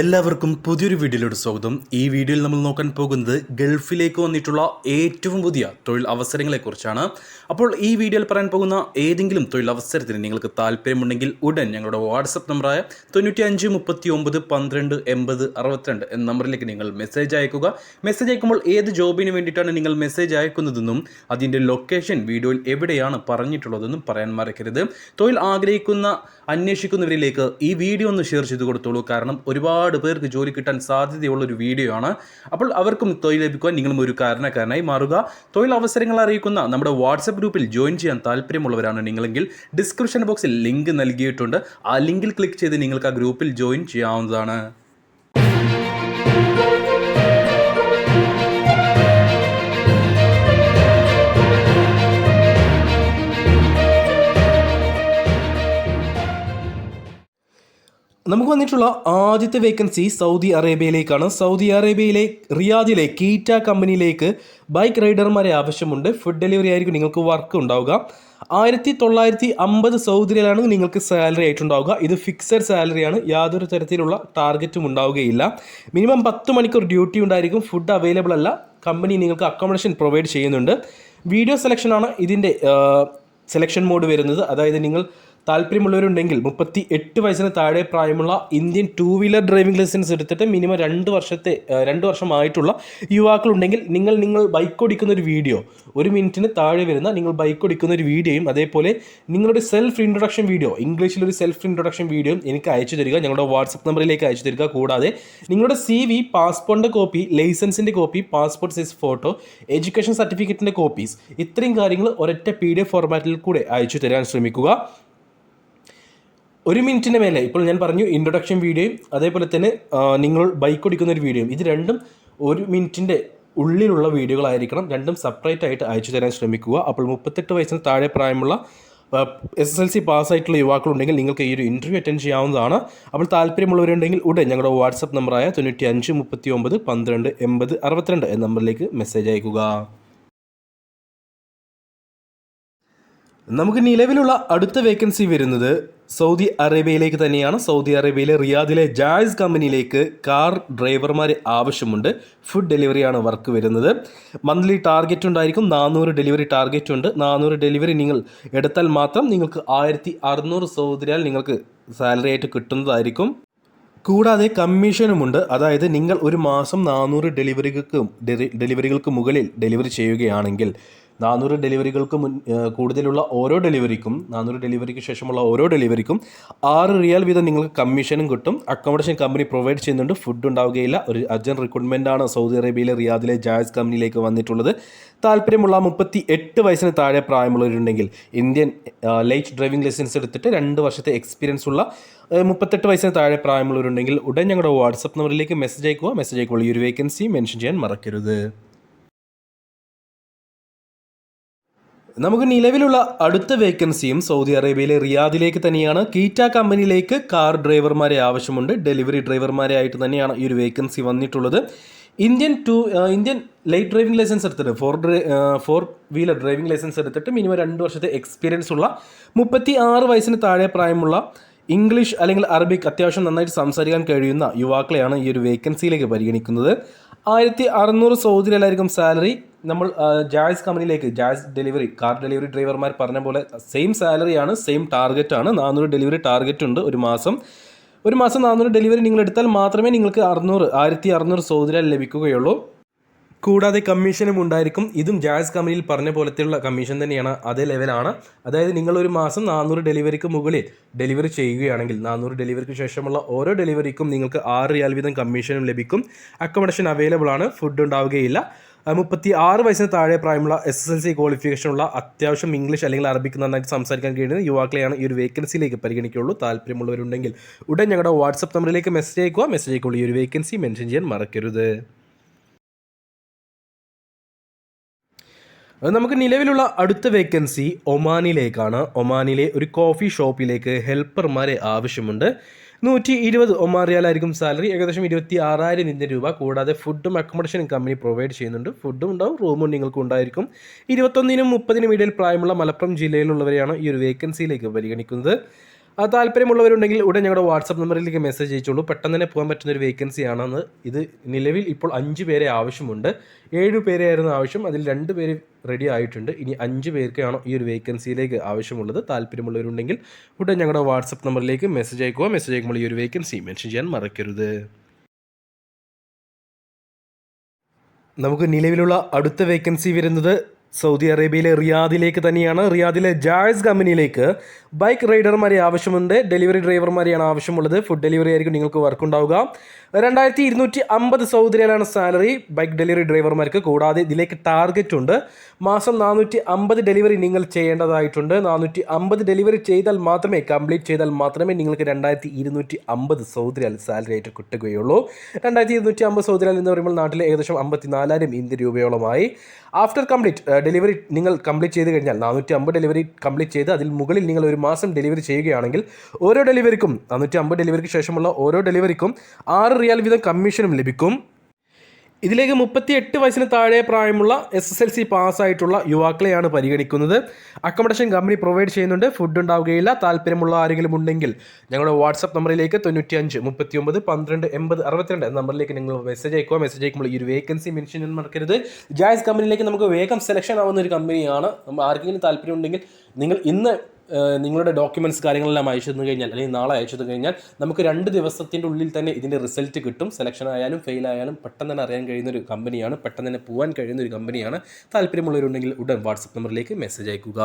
എല്ലാവർക്കും പുതിയൊരു വീഡിയോയിലോട് സ്വാഗതം. ഈ വീഡിയോയിൽ നമ്മൾ നോക്കാൻ പോകുന്നത് ഗൾഫിലേക്ക് വന്നിട്ടുള്ള ഏറ്റവും പുതിയ തൊഴിൽ അവസരങ്ങളെക്കുറിച്ചാണ് അപ്പോൾ ഈ വീഡിയോയിൽ പറയാൻ പോകുന്ന ഏതെങ്കിലും തൊഴിൽ അവസരത്തിന് നിങ്ങൾക്ക് താല്പര്യമുണ്ടെങ്കിൽ ഉടൻ ഞങ്ങളുടെ വാട്സപ്പ് നമ്പറായ തൊണ്ണൂറ്റി അഞ്ച് മുപ്പത്തി ഒമ്പത് പന്ത്രണ്ട് എൺപത് അറുപത്തിരണ്ട് എന്ന നമ്പറിലേക്ക് നിങ്ങൾ മെസ്സേജ് അയക്കുക. മെസ്സേജ് അയക്കുമ്പോൾ ഏത് ജോബിന് വേണ്ടിയിട്ടാണ് നിങ്ങൾ മെസ്സേജ് അയക്കുന്നതെന്നും അതിന്റെ ലൊക്കേഷൻ വീഡിയോയിൽ എവിടെയാണ് പറഞ്ഞിട്ടുള്ളതെന്നും പറയാൻ മറക്കരുത്. തൊഴിൽ ആഗ്രഹിക്കുന്ന അന്വേഷിക്കുന്നവരിലേക്ക് ഈ വീഡിയോ ഒന്ന് ഷെയർ ചെയ്ത് കൊടുത്തോളൂ. കാരണം ഒരുപാട് പേർക്ക് ജോലി കിട്ടാൻ സാധ്യതയുള്ള ഒരു വീഡിയോ ആണ്. അപ്പോൾ അവർക്കും തൊഴിൽ ലഭിക്കുവാൻ നിങ്ങളും ഒരു കാരണക്കാരനായി മാറുക. തൊഴിൽ അവസരങ്ങൾ അറിയിക്കുന്ന നമ്മുടെ വാട്സപ്പ് ഗ്രൂപ്പിൽ ജോയിൻ ചെയ്യാൻ താല്പര്യമുള്ളവരാണ് നിങ്ങളെങ്കിൽ ഡിസ്ക്രിപ്ഷൻ ബോക്സിൽ ലിങ്ക് നൽകിയിട്ടുണ്ട്. ആ ലിങ്കിൽ ക്ലിക്ക് ചെയ്ത് നിങ്ങൾക്ക് ആ ഗ്രൂപ്പിൽ ജോയിൻ ചെയ്യാവുന്നതാണ്. നമുക്ക് വന്നിട്ടുള്ള ആദ്യത്തെ വേക്കൻസി സൗദി അറേബ്യയിലേക്കാണ്. സൗദി അറേബ്യയിലെ റിയാദിലെ കീറ്റ കമ്പനിയിലേക്ക് ബൈക്ക് റൈഡർമാരെ ആവശ്യമുണ്ട്. ഫുഡ് ഡെലിവറി ആയിരിക്കും നിങ്ങൾക്ക് വർക്ക് ഉണ്ടാവുക. ആയിരത്തി തൊള്ളായിരത്തി അമ്പത് സൗദിയിലാണ് നിങ്ങൾക്ക് സാലറി ആയിട്ടുണ്ടാവുക. ഇത് ഫിക്സഡ് സാലറിയാണ് യാതൊരു തരത്തിലുള്ള ടാർഗറ്റും ഉണ്ടാവുകയില്ല. മിനിമം പത്ത് മണിക്കൂർ ഡ്യൂട്ടി ഉണ്ടായിരിക്കും. ഫുഡ് അവൈലബിൾ അല്ല. കമ്പനി നിങ്ങൾക്ക് അക്കോമഡേഷൻ പ്രൊവൈഡ് ചെയ്യുന്നുണ്ട്. വീഡിയോ സെലക്ഷനാണ് ഇതിന്റെ സെലക്ഷൻ മോഡ് വരുന്നത്. അതായത് നിങ്ങൾ താല്പര്യമുള്ളവരുണ്ടെങ്കിൽ മുപ്പത്തി എട്ട് വയസ്സിന് താഴെ പ്രായമുള്ള Indian two wheeler driving licence എടുത്തിട്ട് മിനിമം രണ്ട് വർഷത്തെ രണ്ട് വർഷമായിട്ടുള്ള യുവാക്കളുണ്ടെങ്കിൽ നിങ്ങൾ നിങ്ങൾ ബൈക്ക് ഓടിക്കുന്ന ഒരു വീഡിയോ ഒരു മിനിറ്റിന് താഴെ വരുന്ന നിങ്ങൾ ബൈക്ക് ഓടിക്കുന്ന ഒരു വീഡിയോയും അതേപോലെ നിങ്ങളുടെ സെൽഫ് ഇൻട്രൊഡക്ഷൻ വീഡിയോ ഇംഗ്ലീഷിൽ ഒരു സെൽഫ് ഇൻട്രൊഡക്ഷൻ വീഡിയോ എനിക്ക് അയച്ചു തരിക. ഞങ്ങളുടെ വാട്സപ്പ് നമ്പറിലേക്ക് അയച്ചു തരിക. കൂടാതെ നിങ്ങളുടെ സി വി പാസ്പോർട്ടിന്റെ copy ലൈസൻസിന്റെ copy passport size photo education സർട്ടിഫിക്കറ്റിന്റെ copies ഇത്രയും കാര്യങ്ങൾ ഒരൊറ്റ പി ഡി എഫ് ഫോർമാറ്റിൽ കൂടെ അയച്ചു തരാൻ ശ്രമിക്കുക. ഒരു മിനിറ്റിന് മേലെ ഇപ്പോൾ ഞാൻ പറഞ്ഞു ഇൻട്രൊഡക്ഷൻ വീഡിയോയും അതേപോലെ തന്നെ നിങ്ങൾ ബൈക്ക് ഓടിക്കുന്ന ഒരു വീഡിയോയും ഇത് രണ്ടും ഒരു മിനിറ്റിന്റെ ഉള്ളിലുള്ള വീഡിയോകളായിരിക്കണം. രണ്ടും സെപ്പറേറ്റ് ആയിട്ട് അയച്ചു തരാൻ ശ്രമിക്കുക. അപ്പോൾ മുപ്പത്തെട്ട് വയസ്സിന് താഴെ പ്രായമുള്ള എസ് എസ് എൽ സി പാസ്സായിട്ടുള്ള യുവാക്കളുണ്ടെങ്കിൽ നിങ്ങൾക്ക് ഈ ഒരു ഇന്റർവ്യൂ അറ്റൻഡ് ചെയ്യാവുന്നതാണ്. അപ്പോൾ താല്പര്യമുള്ളവരുണ്ടെങ്കിൽ ഉടൻ ഞങ്ങളുടെ വാട്സപ്പ് നമ്പറായ തൊണ്ണൂറ്റി അഞ്ച് മുപ്പത്തി ഒമ്പത് പന്ത്രണ്ട് എൺപത് അറുപത്തിരണ്ട് എന്ന നമ്പറിലേക്ക് മെസ്സേജ് അയക്കുക. നമുക്ക് നിലവിലുള്ള അടുത്ത വേക്കൻസി വരുന്നത് സൗദി അറേബ്യയിലേക്ക് തന്നെയാണ്. സൗദി അറേബ്യയിലെ റിയാദിലെ ജായ്സ് കമ്പനിയിലേക്ക് കാർ ഡ്രൈവർമാർ ആവശ്യമുണ്ട്. ഫുഡ് ഡെലിവറിയാണ് വർക്ക് വരുന്നത്. മന്ത്ലി ടാർഗറ്റ് ഉണ്ടായിരിക്കും. നാനൂറ് ഡെലിവറി ടാർഗറ്റ് ഉണ്ട്. നാനൂറ് ഡെലിവറി നിങ്ങൾ എടുത്താൽ മാത്രം നിങ്ങൾക്ക് ആയിരത്തി അറുന്നൂറ് സൗദിയാൽ നിങ്ങൾക്ക് സാലറി ആയിട്ട് കിട്ടുന്നതായിരിക്കും. കൂടാതെ കമ്മീഷനുമുണ്ട് അതായത് നിങ്ങൾ ഒരു മാസം നാനൂറ് ഡെലിവറികൾക്ക് ഡെലിവറികൾക്ക് മുകളിൽ ഡെലിവറി ചെയ്യുകയാണെങ്കിൽ നാനൂറ് ഡെലിവറികൾക്ക് മുൻ കൂടുതലുള്ള ഓരോ ഡെലിവറിക്കും നാനൂറ് ഡെലിവറിക്ക് ശേഷമുള്ള ഓരോ ഡെലിവറിക്കും ആറ് റിയാൽ വീതം നിങ്ങൾക്ക് കമ്മീഷനും കിട്ടും. അക്കോമഡേഷൻ കമ്പനി പ്രൊവൈഡ് ചെയ്യുന്നുണ്ട്. ഫുഡ് ഉണ്ടാവുകയില്ല. ഒരു അർജന്റ് ആണ് സൗദി അറേബ്യയിലെ റിയാദിലെ ജായസ് കമ്പനിയിലേക്ക് വന്നിട്ടുള്ളത്. താല്പര്യമുള്ള മുപ്പത്തി എട്ട് വയസ്സിന് താഴെ പ്രായമുള്ളവരുണ്ടെങ്കിൽ ഇന്ത്യൻ ലൈറ്റ് ഡ്രൈവിംഗ് ലൈസൻസ് എടുത്തിട്ട് രണ്ട് വർഷത്തെ എക്സ്പീരിയൻസ് ഉള്ള മുപ്പത്തെട്ട് വയസ്സിന് താഴെ പ്രായമുള്ളവരുണ്ടെങ്കിൽ ഉടൻ ഞങ്ങളുടെ വാട്സപ്പ് നമ്പറിലേക്ക് മെസ്സേജ് അയക്കുക. മെസ്സേജ് അയക്കുമ്പോൾ ഈ ഒരു വേക്കൻസി മെൻഷൻ ചെയ്യാൻ മറക്കരുത്. നമുക്ക് നിലവിലുള്ള അടുത്ത വേക്കൻസിയും സൗദി അറേബ്യയിലെ റിയാദിലേക്ക് തന്നെയാണ്. കീറ്റ കമ്പനിയിലേക്ക് കാർ ഡ്രൈവർമാരെ ആവശ്യമുണ്ട്. ഡെലിവറി ഡ്രൈവർമാരെ ആയിട്ട് തന്നെയാണ് ഈ ഒരു വേക്കൻസി വന്നിട്ടുള്ളത്. Indian two Indian light driving licence എടുത്തിട്ട് four dry four wheeler driving licence എടുത്തിട്ട് മിനിമം രണ്ട് വർഷത്തെ എക്സ്പീരിയൻസ് ഉള്ള മുപ്പത്തി ആറ് വയസ്സിന് താഴെ പ്രായമുള്ള ഇംഗ്ലീഷ് അല്ലെങ്കിൽ അറബിക് അത്യാവശ്യം നന്നായിട്ട് സംസാരിക്കാൻ കഴിയുന്ന യുവാക്കളെയാണ് ഈ ഒരു വേക്കൻസിയിലേക്ക് പരിഗണിക്കുന്നത്. ആയിരത്തി അറുന്നൂറ് സൗദിയിലായിരിക്കും സാലറി. നമ്മൾ ജാസ് കമ്പനിയിലേക്ക് ജാസ് ഡെലിവറി കാർ ഡെലിവറി ഡ്രൈവർമാർ പറഞ്ഞ പോലെ സെയിം സാലറിയാണ് സെയിം ടാർഗറ്റ് ആണ്. നാനൂറ് ഡെലിവറി ടാർഗറ്റ് ഉണ്ട് ഒരു മാസം. ഒരു മാസം നാനൂറ് ഡെലിവറി നിങ്ങൾ എടുത്താൽ മാത്രമേ നിങ്ങൾക്ക് അറുന്നൂറ് ആയിരത്തി അറുന്നൂറ് സൗദിയിൽ ലഭിക്കുകയുള്ളൂ. കൂടാതെ കമ്മീഷനും ഉണ്ടായിരിക്കും. ഇതും ജാസ് കമ്പനിയിൽ പറഞ്ഞ പോലത്തെയുള്ള കമ്മീഷൻ തന്നെയാണ്. അതേ ലെവലാണ്. അതായത് നിങ്ങൾ ഒരു മാസം നാനൂറ് ഡെലിവറിക്ക് മുകളിൽ ഡെലിവറി ചെയ്യുകയാണെങ്കിൽ നാനൂറ് ഡെലിവറിക്ക് ശേഷമുള്ള ഓരോ ഡെലിവറിക്കും നിങ്ങൾക്ക് ആറ് റിയാൽ വീതം കമ്മീഷനും ലഭിക്കും. അക്കോമഡേഷൻ അവൈലബിൾ ആണ് ഫുഡ് ഉണ്ടാവുകയില്ല. മുപ്പത്തി ആറ് വയസ്സിന് താഴെ പ്രായമുള്ള എസ് എസ് എൽ സി ക്വാളിഫിക്കേഷനുള്ള അത്യാവശ്യം ഇംഗ്ലീഷ് അല്ലെങ്കിൽ അറബിക്ക് നന്നായിട്ട് സംസാരിക്കാൻ കഴിയുന്ന യുവാക്കളെയാണ് ഈ ഒരു വേക്കൻസിയിലേക്ക് പരിഗണിക്കുകയുള്ളൂ. താല്പര്യമുള്ളവരുണ്ടെങ്കിൽ ഉടൻ ഞങ്ങളുടെ വാട്സപ്പ് നമ്പറിലേക്ക് മെസ്സേജ് അയക്കുക. മെസ്സേജ് അയക്കുള്ള ഈ ഒരു വേക്കൻസി മെൻഷൻ ചെയ്യാൻ മറക്കരുത്. നമുക്ക് നിലവിലുള്ള അടുത്ത വേക്കൻസി ഒമാനിലേക്കാണ്. ഒമാനിലെ ഒരു കോഫി ഷോപ്പിലേക്ക് ഹെൽപ്പർമാരെ ആവശ്യമുണ്ട്. നൂറ്റി ഇരുപത് ഒമാൻ റിയാലായിരിക്കും സാലറി ഏകദേശം ഇരുപത്തി ആറായിരം ഇന്ത്യൻ രൂപ. കൂടാതെ ഫുഡും അക്കോമഡേഷനും കമ്പനി പ്രൊവൈഡ് ചെയ്യുന്നുണ്ട്. ഫുഡും ഉണ്ടാവും റൂമും നിങ്ങൾക്ക് ഉണ്ടായിരിക്കും. ഇരുപത്തൊന്നിനും മുപ്പതിനും ഇടയിൽ പ്രായമുള്ള മലപ്പുറം ജില്ലയിലുള്ളവരെയാണ് ഈ ഒരു വേക്കൻസിയിലേക്ക് പരിഗണിക്കുന്നത്. താല്പര്യമുള്ളവരുണ്ടെങ്കിൽ ഉടൻ ഞങ്ങളുടെ വാട്സപ്പ് നമ്പറിലേക്ക് മെസ്സേജ് അയച്ചോളൂ. പെട്ടെന്ന് തന്നെ പോകാൻ പറ്റുന്ന ഒരു വേക്കൻസി ആണെന്ന് ഇത് നിലവിൽ ഇപ്പോൾ അഞ്ച് പേരെ ആവശ്യമുണ്ട്. ഏഴ് പേരെയായിരുന്നു ആവശ്യം. അതിൽ രണ്ട് പേര് റെഡി ആയിട്ടുണ്ട്. ഇനി അഞ്ച് പേർക്കാണ് ഈ ഒരു വേക്കൻസിയിലേക്ക് ആവശ്യമുള്ളത്. താല്പര്യമുള്ളവരുണ്ടെങ്കിൽ ഉടൻ ഞങ്ങളുടെ വാട്സപ്പ് നമ്പറിലേക്ക് മെസ്സേജ് അയക്കുക. മെസ്സേജ് അയക്കുമ്പോൾ ഈ ഒരു വേക്കൻസി മെൻഷൻ ചെയ്യാൻ മറക്കരുത്. നമുക്ക് നിലവിലുള്ള അടുത്ത വേക്കൻസി വരുന്നത് സൗദി അറേബ്യയിലെ റിയാദിലേക്ക് തന്നെയാണ്. റിയാദിലെ ജായസ് കമ്പനിയിലേക്ക് ബൈക്ക് റൈഡർമാരെ ആവശ്യമുണ്ട്. ഡെലിവറി ഡ്രൈവർമാരെയാണ് ആവശ്യമുള്ളത്. ഫുഡ് ഡെലിവറി ആയിരിക്കും നിങ്ങൾക്ക് വർക്ക് ഉണ്ടാവുക രണ്ടായിരത്തി ഇരുന്നൂറ്റി അമ്പത് സൗദി സാലറി. ബൈക്ക് ഡെലിവറി ഡ്രൈവർമാർക്ക് കൂടാതെ ഇതിലേക്ക് ടാർഗറ്റ് ഉണ്ട്. മാസം നാനൂറ്റി അമ്പത് ഡെലിവറി നിങ്ങൾ ചെയ്യേണ്ടതായിട്ടുണ്ട്. നാനൂറ്റി അമ്പത് ഡെലിവറി ചെയ്താൽ മാത്രമേ കംപ്ലീറ്റ് ചെയ്താൽ മാത്രമേ നിങ്ങൾക്ക് രണ്ടായിരത്തി ഇരുന്നൂറ്റി അമ്പത് സൗദി റിയാൽ സാലറി ആയിട്ട് കിട്ടുകയുള്ളൂ. രണ്ടായിരത്തി ഇരുന്നൂറ്റി അമ്പത് സൗദി റിയാൽ എന്ന് പറയുമ്പോൾ നാട്ടിലെ ഏകദേശം അമ്പത്തി നാലായിരം ഇന്ത്യ രൂപയോളമായി. ആഫ്റ്റർ കംപ്ലീറ്റ് ഡെലിവറി നിങ്ങൾ കംപ്ലീറ്റ് ചെയ്ത് കഴിഞ്ഞാൽ നാനൂറ്റി അമ്പത് ഡെലിവറി കംപ്ലീറ്റ് ചെയ്ത് അതിൽ മുകളിൽ നിങ്ങൾ ഒരു മാസം ഡെലിവറി ചെയ്യുകയാണെങ്കിൽ ഓരോ ഡെലിവറിക്കും നാനൂറ്റി അമ്പത് ഡെലിവറിക്ക് ശേഷമുള്ള ഓരോ ഡെലിവറിക്കും ആറ് റിയാൽ വീതം കമ്മീഷനും ലഭിക്കും. ഇതിലേക്ക് മുപ്പത്തി എട്ട് വയസ്സിന് താഴെ പ്രായമുള്ള എസ് എസ് എൽ സി പാസ്സായിട്ടുള്ള യുവാക്കളെയാണ് പരിഗണിക്കുന്നത്. അക്കോമഡേഷൻ കമ്പനി പ്രൊവൈഡ് ചെയ്യുന്നുണ്ട്. ഫുഡ് ഉണ്ടാവുകയില്ല. താല്പര്യമുള്ള ആരെങ്കിലും ഉണ്ടെങ്കിൽ ഞങ്ങളുടെ വാട്സപ്പ് നമ്പറിലേക്ക് തൊണ്ണൂറ്റി അഞ്ച് മുപ്പത്തി ഒമ്പത് പന്ത്രണ്ട് എൺപത് അറുപത്തിരണ്ട് എന്ന നമ്പറിലേക്ക് നിങ്ങൾ മെസ്സേജ് അയക്കുക. മെസ്സേജ് അയക്കുമ്പോൾ ഈ ഒരു വേക്കൻസി മെൻഷൻ ചെയ്യാൻ മറക്കരുത്. ജായ്സ് കമ്പനിയിലേക്ക് നമുക്ക് വേഗം സെലക്ഷൻ ആവുന്ന ഒരു കമ്പനിയാണ് ആർക്കെങ്കിലും താല്പര്യം ഉണ്ടെങ്കിൽ നിങ്ങൾ ഇന്ന് നിങ്ങളുടെ ഡോക്യുമെന്റ്സ് കാര്യങ്ങളെല്ലാം അയച്ചു തന്നു കഴിഞ്ഞാൽ അല്ലെങ്കിൽ നാളെ അയച്ചു തന്നു കഴിഞ്ഞാൽ നമുക്ക് രണ്ട് ദിവസത്തിന്റെ ഉള്ളിൽ തന്നെ ഇതിന്റെ റിസൾട്ട് കിട്ടും. സെലക്ഷൻ ആയാലും ഫെയിൽ ആയാലും പെട്ടെന്ന് തന്നെ അറിയാൻ കഴിയുന്ന ഒരു കമ്പനിയാണ് പെട്ടെന്ന് തന്നെ പോകാൻ കഴിയുന്ന ഒരു കമ്പനിയാണ് താല്പര്യമുള്ളവരുണ്ടെങ്കിൽ ഉടൻ വാട്സപ്പ് നമ്പറിലേക്ക് മെസ്സേജ് അയക്കുക.